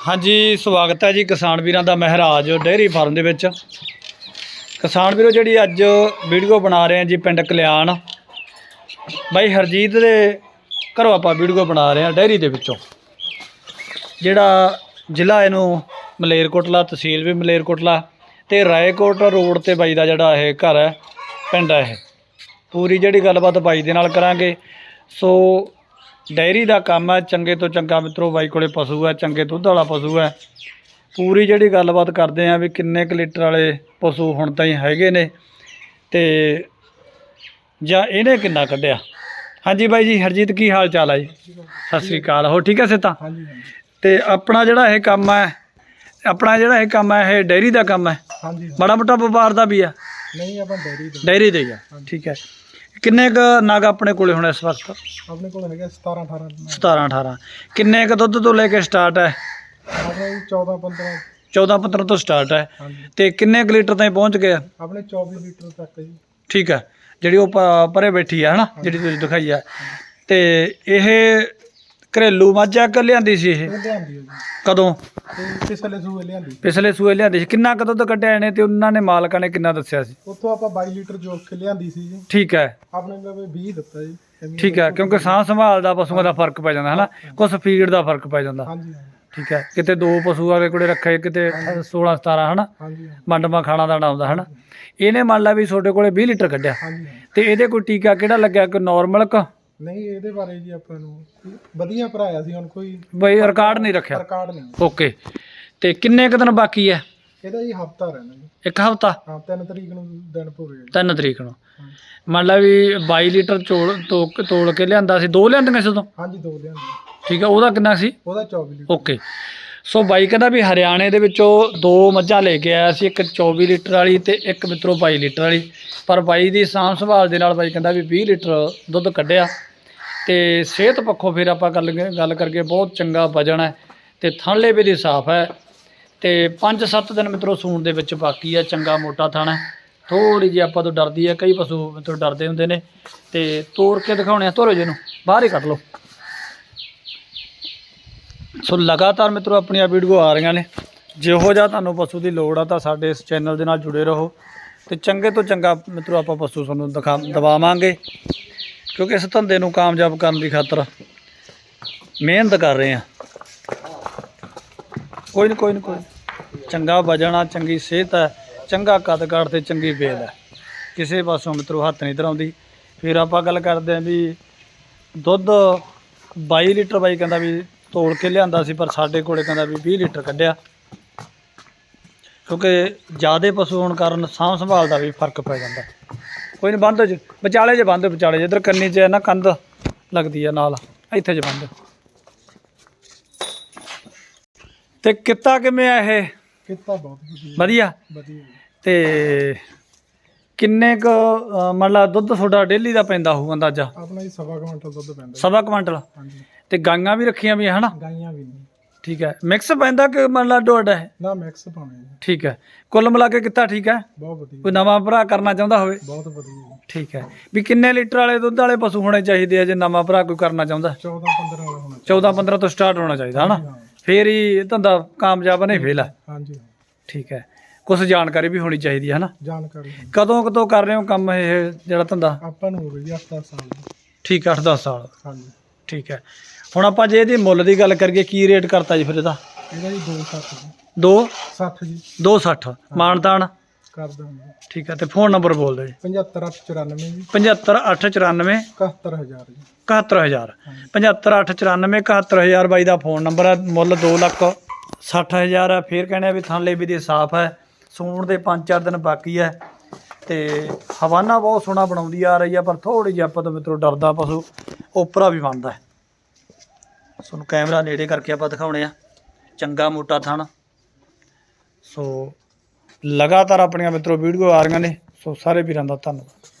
ਹਾਂਜੀ, ਸਵਾਗਤ ਹੈ ਜੀ ਕਿਸਾਨ ਵੀਰਾਂ ਦਾ ਮਹਿਰਾਜ ਡੇਅਰੀ ਫਾਰਮ ਦੇ ਵਿੱਚ। ਕਿਸਾਨ ਵੀਰੋ, ਜਿਹੜੀ ਅੱਜ ਵੀਡੀਓ ਬਣਾ ਰਹੇ ਹਾਂ ਜੀ ਪਿੰਡ ਕਲਿਆਣ, ਬਾਈ ਹਰਜੀਤ ਦੇ ਘਰੋਂ ਆਪਾਂ ਵੀਡੀਓ ਬਣਾ ਰਹੇ ਹਾਂ ਡੇਅਰੀ ਦੇ ਵਿੱਚੋਂ। ਜਿਹੜਾ ਜ਼ਿਲ੍ਹਾ ਇਹਨੂੰ ਮਲੇਰਕੋਟਲਾ, ਤਹਿਸੀਲ ਵੀ ਮਲੇਰਕੋਟਲਾ ਤੇ ਰਾਏਕੋਟ ਰੋਡ ਤੇ ਬਾਈ ਦਾ ਜਿਹੜਾ ਇਹ ਘਰ ਹੈ, ਪਿੰਡ ਹੈ ਇਹ। ਪੂਰੀ ਜਿਹੜੀ ਗੱਲਬਾਤ ਬਾਈ ਦੇ ਨਾਲ ਕਰਾਂਗੇ। ਸੋ ਡੈਰੀ ਦਾ ਕੰਮ ਹੈ ਚੰਗੇ ਤੋਂ ਚੰਗਾ ਮਿੱਤਰੋ ਬਾਈ ਕੋਲੇ ਪਸ਼ੂ ਹੈ ਚੰਗੇ ਦੁੱਧ ਵਾਲਾ ਪਸ਼ੂ ਹੈ ਪੂਰੀ ਜਿਹੜੀ ਗੱਲਬਾਤ ਕਰਦੇ ਆ ਵੀ ਕਿੰਨੇ ਕੁ ਲੀਟਰ ਵਾਲੇ ਪਸ਼ੂ ਹੁਣ ਤਾਈਂ ਹੈਗੇ ਨੇ ਤੇ ਜਾਂ ਇਹਨੇ ਕਿੰਨਾ ਕੱਢਿਆ? ਹਾਂਜੀ ਬਾਈ ਜੀ ਹਰਜੀਤ ਕੀ ਹਾਲ ਚਾਲ ਹੈ ਜੀ? ਸਤਿ ਸ੍ਰੀ ਅਕਾਲ ਹੋ ਠੀਕ ਹੈ ਸਿੱਤਾ ਹਾਂਜੀ ਤੇ ਆਪਣਾ ਜਿਹੜਾ ਇਹ ਕੰਮ ਹੈ ਆਪਣਾ ਜਿਹੜਾ ਇਹ ਕੰਮ ਹੈ ਇਹ ਡੈਰੀ ਦਾ ਕੰਮ ਹੈ ਹਾਂਜੀ ਮਾੜਾ ਮੋਟਾ ਵਪਾਰ ਦਾ ਵੀ ਆ? ਨਹੀਂ ਆਪਾਂ ਡੈਰੀ ਦਾ। ਡੈਰੀ ਦੇ ਹੀ ਆ ਠੀਕ ਹੈ। ਕਿੰਨੇ ਕ ਨਗ ਆਪਣੇ ਕੋਲੇ ਹੁਣ ਇਸ ਵਕਤ? ਆਪਣੇ ਕੋਲ ਹੈਗਾ 17 18 17 18 ਕਿੰਨੇ ਕ ਦੁੱਧ ਤੋਂ ਲੈ ਕੇ ਸਟਾਰਟ ਹੈ? ਆਪਣੇ 14 15 14 15 ਤੋਂ ਸਟਾਰਟ ਹੈ। ਹਾਂਜੀ। ਤੇ ਕਿੰਨੇ ਕੁ ਲੀਟਰ ਤਾਈਂ ਪਹੁੰਚ ਗਿਆ ਆਪਣੇ 24 ਲੀਟਰ ਤੱਕ ਜੀ। ਠੀਕ ਹੈ। ਜਿਹੜੀ ਉਹ ਪ- ਪਰੇ ਬੈਠੀ ਆ ਹਨਾ? ਜਿਹੜੀ ਤੁਸੀਂ ਦਿਖਾਈ ਆ। ਤੇ ਇਹ ਘਰੇਲੂ ਮੱਝ ਆ ਕਿ ਲਿਆਂਦੀ ਸੀ ਇਹ? ਇਹ ਲਿਆਂਦੀ ਹੈ ਜੀ। ਕਦੋਂ? ਤੇ ਪਿਛਲੇ ਸੂਏ ਲਿਆਂਦੀ। ਪਿਛਲੇ ਸੂਏ ਲਿਆਂਦੀ ਸੀ। ਕਿੰਨਾ ਕੁ ਦੁੱਧ ਕੱਢਿਆ ਇਹਨੇ ਤੇ ਉਹਨਾਂ ਨੇ ਮਾਲਕਾਂ ਨੇ ਕਿੰਨਾ ਦੱਸਿਆ ਸੀ? ਉੱਥੋਂ ਆਪਾਂ 22 ਲੀਟਰ ਜੋਕ ਕੇ ਲਿਆਂਦੀ ਸੀ ਜੀ। ਠੀਕ ਹੈ। ਆਪਣੇ ਕੋਲ 20 ਦਿੱਤਾ ਜੀ। ਠੀਕ ਹੈ ਕਿਉਂਕਿ ਸਾਹ ਸੰਭਾਲ ਦਾ ਪਸ਼ੂਆਂ ਦਾ ਫ਼ਰਕ ਪੈ ਜਾਂਦਾ ਹਨਾ? ਕੁਛ ਫੀਡ ਦਾ ਫ਼ਰਕ ਪੈ ਜਾਂਦਾ। ਹਾਂਜੀ ਠੀਕ ਹੈ ਕਿਤੇ ਦੋ ਪਸ਼ੂ ਵਾਲੇ ਕੋਲੇ ਰੱਖੇ ਕਿਤੇ 16 17 ਹਨਾ? ਹਾਂਜੀ ਮੰਡਮਾ ਖਾਣਾ ਦਾ ਆਉਂਦਾ ਹਨਾ? ਇਹਨੇ ਮੰਨ ਲਾ ਵੀ ਤੁਹਾਡੇ ਕੋਲੇ 20 ਲੀਟਰ ਕੱਢਿਆ। ਤੇ ਇਹਦੇ ਕੋਈ ਟੀਕਾ ਕਿਹੜਾ ਲੱਗਿਆ? ਕਿ ਨਾਰਮਲ ਕ ਨਹੀਂ ਇਹਦੇ ਬਾਰੇ ਜੀ ਆਪਾਂ ਨੂੰ ਵਧੀਆ ਭਰਾਇਆ ਸੀ ਹੁਣ ਕੋਈ ਬਈ ਰਿਕਾਰਡ ਨਹੀਂ ਰੱਖਿਆ। ਰਿਕਾਰਡ ਨਹੀਂ ਓਕੇ ਤੇ ਕਿੰਨੇ ਕੁ ਦਿਨ ਬਾਕੀ ਹੈ ਇਹਦਾ ਜੀ ਹਫਤਾ ਰਹਿਣਾ ਜੀ। ਇੱਕ ਹਫਤਾ? ਹਾਂ 3 ਤਰੀਕ ਨੂੰ ਦਿਨ ਪੂਰੇ ਜੀ। 3 ਤਰੀਕ ਨੂੰ। ਮੰਨ ਲਾ ਵੀ 22 ਲੀਟਰ ਚੋਲ ਤੋਲ ਤੋਲ ਕੇ ਲਿਆਂਦਾ ਸੀ। ਦੋ ਲਿਆਂਦੀਆਂ ਸੀ ਉਦੋਂ? ਹਾਂਜੀ ਦੋ ਲਿਆਂਦੀ ਠੀਕ ਹੈ ਉਹਦਾ ਕਿੰਨਾ ਸੀ? ਉਹਦਾ 24 ਲੀਟਰ। ਓਕੇ ਸੋ ਬਾਈ ਕਹਿੰਦਾ ਵੀ ਹਰਿਆਣੇ ਦੇ ਵਿੱਚੋਂ ਦੋ ਮੱਝਾਂ ਲੈ ਕੇ ਆਇਆ ਸੀ ਇੱਕ 24 ਲੀਟਰ ਵਾਲੀ ਤੇ ਇੱਕ ਮਿੱਤਰੋ 22 ਲੀਟਰ ਵਾਲੀ। ਪਰ ਬਾਈ ਦੀ ਸਾਂਭ ਸੰਭਾਲ ਦੇ ਨਾਲ ਬਾਈ ਕਹਿੰਦਾ ਵੀ 20 ਲੀਟਰ ਦੁੱਧ ਕੱਢਿਆ। ਤੇ ਸਿਹਤ ਪੱਖੋਂ ਫਿਰ ਆਪਾਂ ਗੱਲ ਗੱਲ ਕਰਕੇ ਬਹੁਤ ਚੰਗਾ ਵਜਨ ਹੈ ਤੇ ਥਣਲੇ ਵੀ ਦੀ ਸਾਫ਼ ਹੈ ਤੇ 5-7 ਦਿਨ ਮਿੱਤਰੋ ਸੂਣ ਦੇ ਵਿੱਚ ਬਾਕੀ ਹੈ, ਚੰਗਾ ਮੋਟਾ ਥਣ ਹੈ। ਥੋੜੀ ਜਿਹੀ ਆਪਾਂ ਤੋਂ ਡਰਦੀ ਹੈ, ਕਈ ਪਸ਼ੂ ਮਿੱਤਰੋ ਡਰਦੇ ਹੁੰਦੇ ਨੇ ਤੇ ਤੋੜ ਕੇ ਦਿਖਾਉਣੇ ਆ, ਧੋਰੋ ਜੀ ਨੂੰ ਬਾਹਰ ਹੀ ਕੱਢ ਲਓ। ਸੋ ਲਗਾਤਾਰ ਮਿੱਤਰੋ ਆਪਣੀਆਂ ਵੀਡੀਓ ਆ ਰਹੀਆਂ ਨੇ, ਜਿਹੋ ਜਿਹਾ ਤੁਹਾਨੂੰ ਪਸ਼ੂ ਦੀ ਲੋੜ ਆ ਤਾਂ ਸਾਡੇ ਇਸ ਚੈਨਲ ਦੇ ਨਾਲ ਜੁੜੇ ਰਹੋ ਤੇ ਚੰਗੇ ਤੋਂ ਚੰਗਾ ਮਿੱਤਰੋ ਆਪਾਂ ਪਸ਼ੂ ਤੁਹਾਨੂੰ ਦਿਖਾ ਦਵਾਵਾਂਗੇ। ਕਿਉਂਕਿ ਇਸ ਧੰਦੇ ਨੂੰ ਕਾਮਯਾਬ ਕਰਨ ਦੀ ਖਾਤਰ ਮਿਹਨਤ ਕਰ ਰਹੇ ਆ ਕੋਈ ਨਹੀਂ ਕੋਈ ਨਹੀਂ ਕੋਈ ਚੰਗਾ ਵਜਨ ਆ, ਚੰਗੀ ਸਿਹਤ ਹੈ ਚੰਗਾ ਕੱਦ ਕਾਠ ਤੇ ਚੰਗੀ ਵੇਲ ਹੈ ਕਿਸੇ ਪਾਸੋਂ ਮਿੱਤਰੋ ਹੱਥ ਨਹੀਂ ਧਰਾਉਂਦੀ। ਫਿਰ ਆਪਾਂ ਗੱਲ ਕਰਦੇ ਆਂ ਵੀ ਦੁੱਧ 22 ਲੀਟਰ ਬਾਈ ਕਹਿੰਦਾ ਵੀ ਤੋੜ ਕੇ ਲਿਆਂਦਾ ਸੀ, ਪਰ ਸਾਡੇ ਕੋਲੇ ਕਹਿੰਦਾ ਵੀ 20 ਲੀਟਰ ਕੱਢਿਆ। ਕਿਉਂਕਿ ਜਿਆਦੇ ਪਸ਼ੂ ਹੋਣ ਕਾਰਨ ਸਾਂਭ ਸੰਭਾਲ ਦਾ ਵੀ ਫ਼ਰਕ ਪੈ ਜਾਂਦਾ। ਕੋਈ ਨਹੀਂ ਬੰਦ ਚ ਵਿਚਾਲੇ ਜੇ ਬੰਦ ਵਿਚਾਲੇ ਜੇ ਇਧਰ ਕੰਨੀ ਚ ਹੈ ਨਾ ਕੰਧ ਲੱਗਦੀ ਆ ਨਾਲ। ਇੱਥੇ ਜੇ ਬੰਦ। ਤੇ ਕਿੱਤਾ ਕਿਵੇਂ ਆ ਇਹ? ਕਿੱਤਾ ਬਹੁਤ ਵਧੀਆ। ਵਧੀਆ? ਜੀ। ਤੇ ਕਿੰਨੇ ਕ ਮੰਨ ਲਾ ਦੁੱਧ ਤੁਹਾਡਾ ਡੇਲੀ ਦਾ ਪੈਂਦਾ ਹੋਊ ਅੰਦਾਜ਼ਾ? ਆਪਣਾ ਜੀ ਸਵਾ ਕੁਇੰਟਲ ਦੁੱਧ ਪੈਂਦਾ ਜੀ। ਸਵਾ ਕੁਇੰਟਲ? ਹਾਂਜੀ। ਤੇ ਗਾਈਆਂ ਵੀ ਰੱਖੀਆਂ ਵੀ ਹਨਾ? ਗਾਈਆਂ ਵੀ ਠੀਕ ਹੈ। ਮਿਕਸ ਪੈਂਦਾ ਕਿ ਮੰਨ ਲਾ ਡੋਡ ਹੈ? ਨਾ ਮਿਕਸ ਪਾਉਣੇ ਠੀਕ ਹੈ। ਕੁੱਲ ਮਿਲਾ ਕੇ ਕਿੱਤਾ ਠੀਕ ਹੈ? ਬਹੁਤ ਵਧੀਆ। ਕੋਈ ਨਵਾਂ ਭਰਾ ਕਰਨਾ ਚਾਹੁੰਦਾ ਹੋਵੇ? ਬਹੁਤ ਵਧੀਆ ਠੀਕ ਹੈ। ਵੀ ਕਿੰਨੇ ਲੀਟਰ ਵਾਲੇ ਦੁੱਧ ਵਾਲੇ ਪਸ਼ੂ ਹੋਣੇ ਚਾਹੀਦੇ ਆ ਜੇ ਨਵਾਂ ਭਰਾ ਕੋਈ ਕਰਨਾ ਚਾਹੁੰਦਾ? 14 15 ਵਾਲਾ ਹੋਣਾ 14 15 ਤੋਂ ਸਟਾਰਟ ਹੋਣਾ ਚਾਹੀਦਾ ਹਨਾ। ਫੇਰ ਹੀ ਇਹ ਧੰਦਾ ਕਾਮਯਾਬ ਨਹੀਂ ਫੇਲ ਹੈ ਹਾਂਜੀ ਠੀਕ ਹੈ। ਕੁਝ ਜਾਣਕਾਰੀ ਵੀ ਹੋਣੀ ਚਾਹੀਦੀ ਹੈ ਹਨਾ? ਜਾਣਕਾਰੀ ਹੋਣੀ। ਕਦੋਂ ਕਦੋਂ ਕਰ ਰਹੇ ਹੋ ਕੰਮ ਇਹ ਜਿਹੜਾ ਧੰਦਾ? ਆਪਾਂ ਨੂੰ ਹੋ ਗਈ 8 ਸਾਲ। ਠੀਕ ਹੈ 8-10 ਸਾਲ। ਹਾਂਜੀ। ਠੀਕ ਹੈ। ਹੁਣ ਆਪਾਂ ਜੇ ਇਹਦੀ ਮੁੱਲ ਦੀ ਗੱਲ ਕਰੀਏ ਕੀ ਰੇਟ ਕਰਤਾ ਜੀ ਫਿਰ ਇਹਦਾ? ਇਹਦਾ ਜੀ 260 ਜੀ। 2 60 ਜੀ। 260 ਮਾਨਤਾਨ ਕਰ ਦਾਂਗੇ ਠੀਕ ਹੈ ਤੇ ਫੋਨ ਨੰਬਰ ਬੋਲ ਦਿਓ ਜੀ। 75894 ਜੀ। 75894 71000 ਜੀ। 71000 75894 71000 ਬਾਈ ਦਾ ਫੋਨ ਨੰਬਰ ਹੈ। ਮੁੱਲ 2 ਲੱਖ 60000 ਹੈ। ਫੇਰ ਕਹਿੰਦੇ ਆ ਵੀ ਥਾਂ ਵੀ ਦੀ ਸਾਫ਼ ਹੈ। ਸੂਣ ਦੇ 5-4 ਦਿਨ ਬਾਕੀ ਹੈ। ਤੇ ਹਵਾਨਾ ਬਹੁਤ ਸੋਹਣਾ ਬਣਾਉਂਦੀ ਆ ਰਹੀ ਆ ਪਰ ਥੋੜੀ ਜਿਹੀ ਆਪਾਂ ਤੋਂ ਮਿੱਤਰੋ ਡਰਦਾ ਪਸ਼ੂ। ਓਪਰਾ ਵੀ ਬਣਦਾ ਹੈ। ਤੁਹਾਨੂੰ ਕੈਮਰਾ ਨੇੜੇ ਕਰਕੇ ਆਪਾਂ ਦਿਖਾਉਣੇ ਆ। ਚੰਗਾ ਮੋਟਾ ਥਣ। ਸੋ ਲਗਾਤਾਰ ਆਪਣੀਆਂ ਮਿੱਤਰੋ ਵੀਡੀਓ ਆ ਰਹੀਆਂ ਨੇ। ਸੋ ਸਾਰੇ ਵੀਰਾਂ ਦਾ ਧੰਨਵਾਦ।